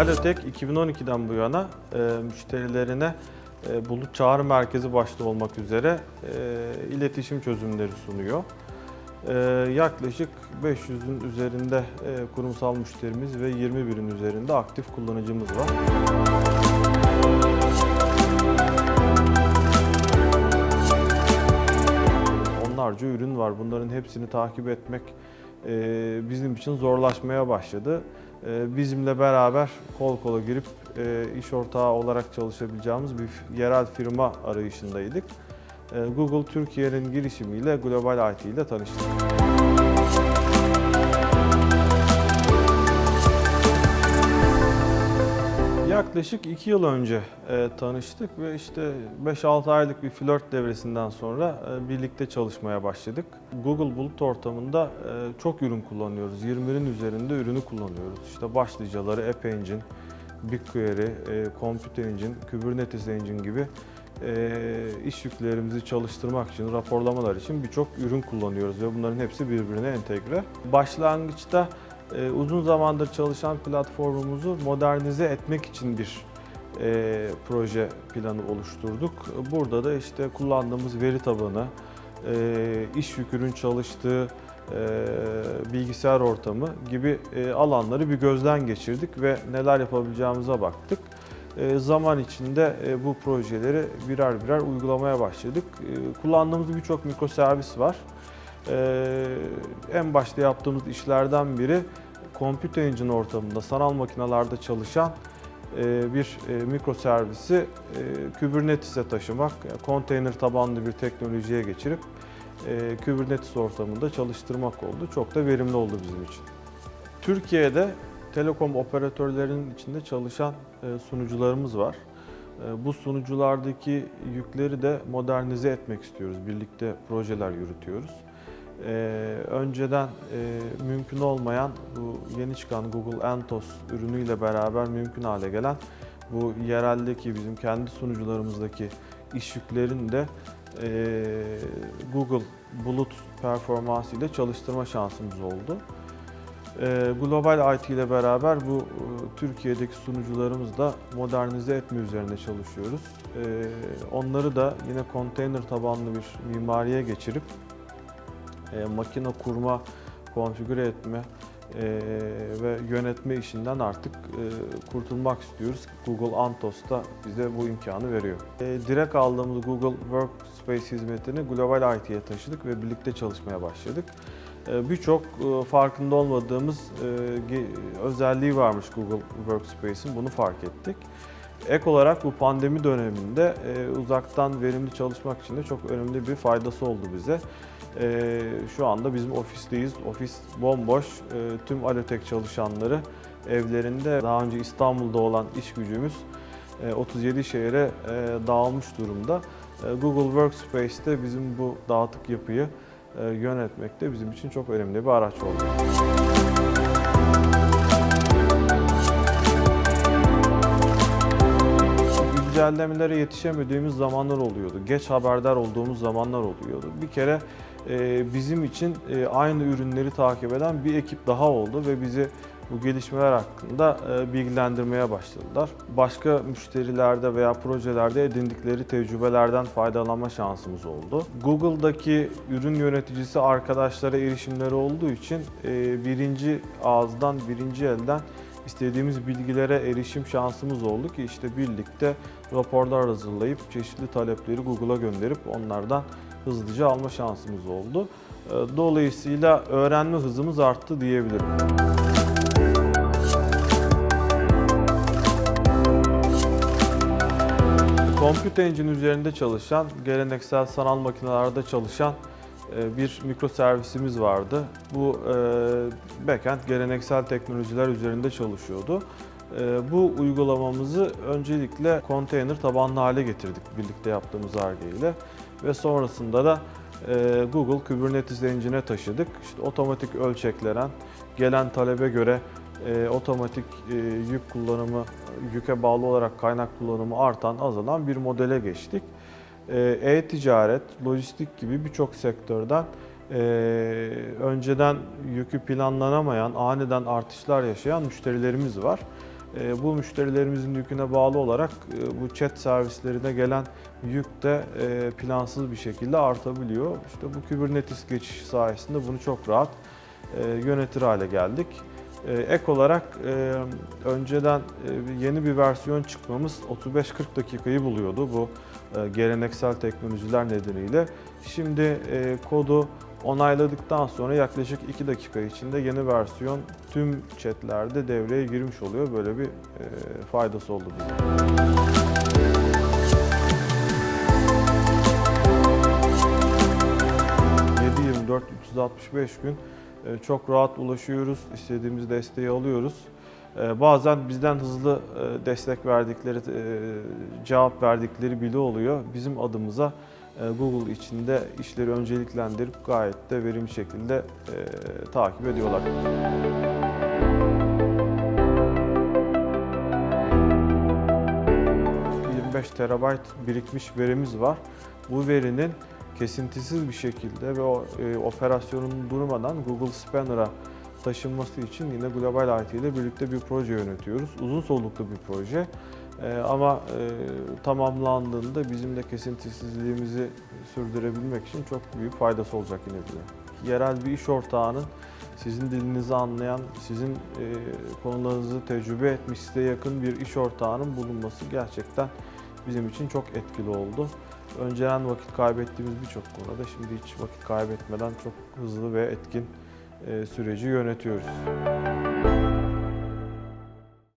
Alotek 2012'den bu yana e, müşterilerine e, bulut çağrı merkezi başta olmak üzere e, iletişim çözümleri sunuyor. E, yaklaşık 500'ün üzerinde e, kurumsal müşterimiz ve 21'in üzerinde aktif kullanıcımız var. Onlarca ürün var. Bunların hepsini takip etmek bizim için zorlaşmaya başladı. E, bizimle beraber kol kola girip e, iş ortağı olarak çalışabileceğimiz bir yerel firma arayışındaydık. E, Google Türkiye'nin girişimiyle Global IT ile tanıştık. Yaklaşık 2 yıl önce e, tanıştık ve işte 5-6 aylık bir flört devresinden sonra e, birlikte çalışmaya başladık. Google Bulut ortamında e, çok ürün kullanıyoruz. 20'nin üzerinde ürünü kullanıyoruz. İşte başlıcaları App Engine, BigQuery, e, Compute Engine, Kubernetes Engine gibi e, iş yüklerimizi çalıştırmak için, raporlamalar için birçok ürün kullanıyoruz ve bunların hepsi birbirine entegre. Başlangıçta e, uzun zamandır çalışan platformumuzu modernize etmek için bir e, proje planı oluşturduk. Burada da işte kullandığımız veri tabanı, e, iş yükünün çalıştığı e, bilgisayar ortamı gibi alanları bir gözden geçirdik ve neler yapabileceğimize baktık. Zaman içinde bu projeleri birer birer uygulamaya başladık. Kullandığımız birçok mikroservis var. Ee, en başta yaptığımız işlerden biri Compute Engine ortamında sanal makinalarda çalışan e, bir e, mikroservisi e, Kubernetes'e taşımak, konteyner tabanlı bir teknolojiye geçirip e, Kubernetes ortamında çalıştırmak oldu. Çok da verimli oldu bizim için. Türkiye'de telekom operatörlerinin içinde çalışan sunucularımız var. Bu sunuculardaki yükleri de modernize etmek istiyoruz. Birlikte projeler yürütüyoruz. Ee, önceden e, mümkün olmayan bu yeni çıkan Google Anthos ürünüyle beraber mümkün hale gelen bu yereldeki bizim kendi sunucularımızdaki iş yüklerini de e, Google Bulut performansı ile çalıştırma şansımız oldu. E, Global IT ile beraber bu e, Türkiye'deki sunucularımızı da modernize etme üzerine çalışıyoruz. E, onları da yine konteyner tabanlı bir mimariye geçirip e, makine kurma, konfigüre etme e, ve yönetme işinden artık e, kurtulmak istiyoruz. Google Anthos da bize bu imkanı veriyor. E, direkt aldığımız Google Workspace hizmetini Global IT'ye taşıdık ve birlikte çalışmaya başladık. E, Birçok e, farkında olmadığımız e, özelliği varmış Google Workspace'in, bunu fark ettik. Ek olarak bu pandemi döneminde e, uzaktan verimli çalışmak için de çok önemli bir faydası oldu bize. Ee, şu anda bizim ofisteyiz. Ofis bomboş. Ee, tüm Alotek çalışanları evlerinde daha önce İstanbul'da olan iş gücümüz e, 37 şehre e, dağılmış durumda. E, Google Workspace'te bizim bu dağıtık yapıyı e, yönetmekte bizim için çok önemli bir araç oldu. güncellemelere yetişemediğimiz zamanlar oluyordu. Geç haberdar olduğumuz zamanlar oluyordu. Bir kere e, bizim için e, aynı ürünleri takip eden bir ekip daha oldu ve bizi bu gelişmeler hakkında e, bilgilendirmeye başladılar. Başka müşterilerde veya projelerde edindikleri tecrübelerden faydalanma şansımız oldu. Google'daki ürün yöneticisi arkadaşlara erişimleri olduğu için e, birinci ağızdan, birinci elden istediğimiz bilgilere erişim şansımız oldu ki işte birlikte raporlar hazırlayıp çeşitli talepleri Google'a gönderip onlardan hızlıca alma şansımız oldu. Ee, Dolayısıyla öğrenme hızımız arttı diyebilirim. Compute Engine üzerinde çalışan, geleneksel sanal makinelerde çalışan e, bir mikroservisimiz vardı. Bu e, backend geleneksel teknolojiler üzerinde çalışıyordu. E, Bu uygulamamızı öncelikle konteyner tabanlı hale getirdik birlikte yaptığımız ARGE ile ve sonrasında da e, Google Kubernetes Engine'e taşıdık. İşte otomatik ölçeklenen, gelen talebe göre e, otomatik e, yük kullanımı, yüke bağlı olarak kaynak kullanımı artan, azalan bir modele geçtik. E-ticaret, lojistik gibi birçok sektörden önceden yükü planlanamayan, aniden artışlar yaşayan müşterilerimiz var. E, bu müşterilerimizin yüküne bağlı olarak e, bu chat servislerine gelen yük de e, plansız bir şekilde artabiliyor. İşte bu Kubernetes geçişi sayesinde bunu çok rahat e, yönetir hale geldik. Ek olarak önceden yeni bir versiyon çıkmamız 35-40 dakikayı buluyordu bu geleneksel teknolojiler nedeniyle. Şimdi kodu onayladıktan sonra yaklaşık 2 dakika içinde yeni versiyon tüm chatlerde devreye girmiş oluyor. Böyle bir e, faydası oldu bize. 7-24, 365 gün e, çok rahat ulaşıyoruz, istediğimiz desteği alıyoruz. E, Bazen bizden hızlı e, destek verdikleri, cevap verdikleri bile oluyor. Bizim adımıza Google içinde işleri önceliklendirip gayet de verimli şekilde e, takip ediyorlar. ...25 terabayt birikmiş verimiz var. Bu verinin kesintisiz bir şekilde ve o e, operasyonun durmadan Google Spanner'a taşınması için yine Global IT ile birlikte bir proje yönetiyoruz. Uzun soluklu bir proje. E, ama e, tamamlandığında bizim de kesintisizliğimizi sürdürebilmek için çok büyük faydası olacak yine bize. Yerel bir iş ortağının sizin dilinizi anlayan, sizin e, konularınızı tecrübe etmiş, size yakın bir iş ortağının bulunması gerçekten bizim için çok etkili oldu. Önceden vakit kaybettiğimiz birçok konuda şimdi hiç vakit kaybetmeden çok hızlı ve etkin e, süreci yönetiyoruz.